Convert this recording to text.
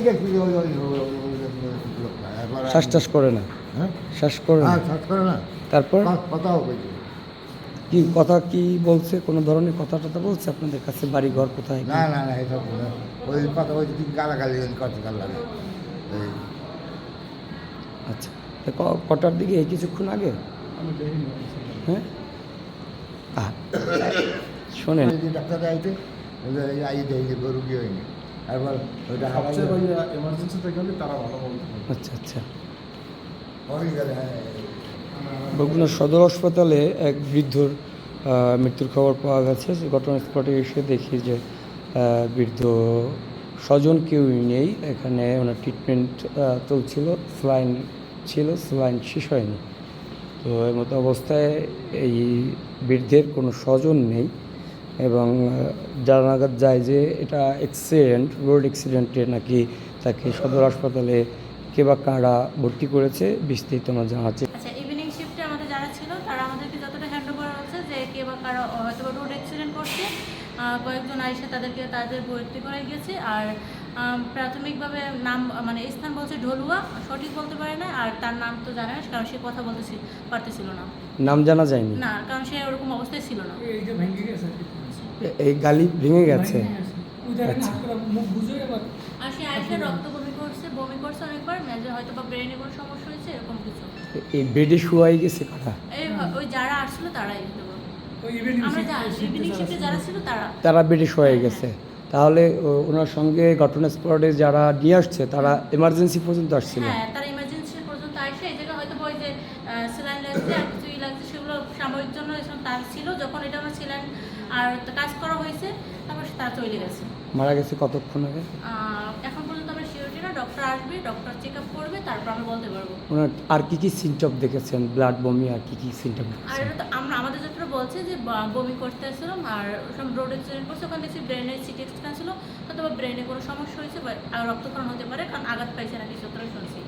দেখছি ওই ওই শ্বাস টাস করে না। হ্যাঁ? শ্বাস করে না। হ্যাঁ শ্বাস করে না। তারপর? কথা- কথাও বলছে কি কথা কি বলছে? কোনো ধরনের কথা টথা বলছে আপনাদের কাছে? বাড়ি ঘর কোথায়? না না না এসব ওই কথা ওই কি গালাগালি কথা গাল লাগে এই। আচ্ছা তা কটার দিকে? এই কিছুক্ষণ আগে? হ্যাঁ? শোনেন। ডাক্তার আইতে আইতে গরু কি হয়নি? তারপর ওইটা সবচেয়ে ওই এমার্জেন্সিতে গেলে তারা ভালো বলতে আচ্ছা আচ্ছা। হয়ে হ্যাঁ বগুড়া সদর হাসপাতালে এক বৃদ্ধর মৃত্যুর খবর পাওয়া গেছে। ঘটনাস্থলে এসে দেখি যে বৃদ্ধ স্বজন কেউই নেই। এখানে ওনার ট্রিটমেন্ট চলছিল স্লাইন ছিল স্লাইন শেষ হয়নি। তো এর মতো অবস্থায় এই বৃদ্ধের কোনো স্বজন নেই। এবং জানা নাগাদ যায় যে এটা অ্যাক্সিডেন্ট রোড অ্যাক্সিডেন্টে নাকি তাকে সদর হাসপাতালে কে বা কারা ভর্তি করেছে বিস্তারিত আমরা জানাচ্ছি আচ্ছা ইভিনিং শিফটে আমাদের যারা ছিল তারা আমাদেরকে যতটা হ্যান্ড ওভার হচ্ছে যে কে বা কারা হয়তো রোড অ্যাক্সিডেন্ট করছে কয়েকজন আইসে তাদেরকে তাদের ভর্তি করাই গেছে। আর প্রাথমিকভাবে নাম মানে স্থান বলছে ঢলুয়া সঠিক বলতে পারে না আর তার নাম তো জানে না কারণ সে কথা বলতে পারতেছিল না। নাম জানা যায়নি? না কারণ সে ওরকম অবস্থায় ছিল না। এইটা ভেঙে গেছে এই গালি ভেঙে গেছে। আচ্ছা। এ- এই বেডে শুয়াই গেছে ছিল। তারা। তারা বেডে শুয়ে গেছে। তাহলে ও- ওনার সঙ্গে ঘটনাস্থলে যারা নিয়ে আসছে তারা এমার্জেন্সি পর্যন্ত আসছিল হ্যাঁ তারা ইমার্জেন্সি পর্যন্ত আসে এই জায়গায় হয়তো ওই যে সিলাইন লাগছে আর কিছুই লাগছে সেগুলো সাময়িক জন্য এসব তার ছিল। যখন এটা আমার সিলাইন আর কাজ করা হয়েছে তারপর সে তার চলে গেছে। মারা গেছে কতক্ষণ আগে? এখন পর্যন্ত আমরা শিওরিটি না ডক্টর আসবে ডক্টর চেক আপ করবে তারপর আমরা বলতে পারব। ওনার আর কি কি সিমটম দেখেছেন? ব্লাড বমি আর কি কি সিমটম আর এটা তো আমরা আমাদের যতটা বলছে যে ব- বমি করতে আসছিলাম আর সব রোড অ্যাক্সিডেন্ট করছে ওখানে দেখছি ব্রেনের সিটি এক্সট্রা ছিল হয়তো ব্রেনে কোনো সমস্যা হয়েছে বা আর রক্তক্ষরণ হতে পারে কারণ আঘাত পাইছে নাকি সতেরো শুনছি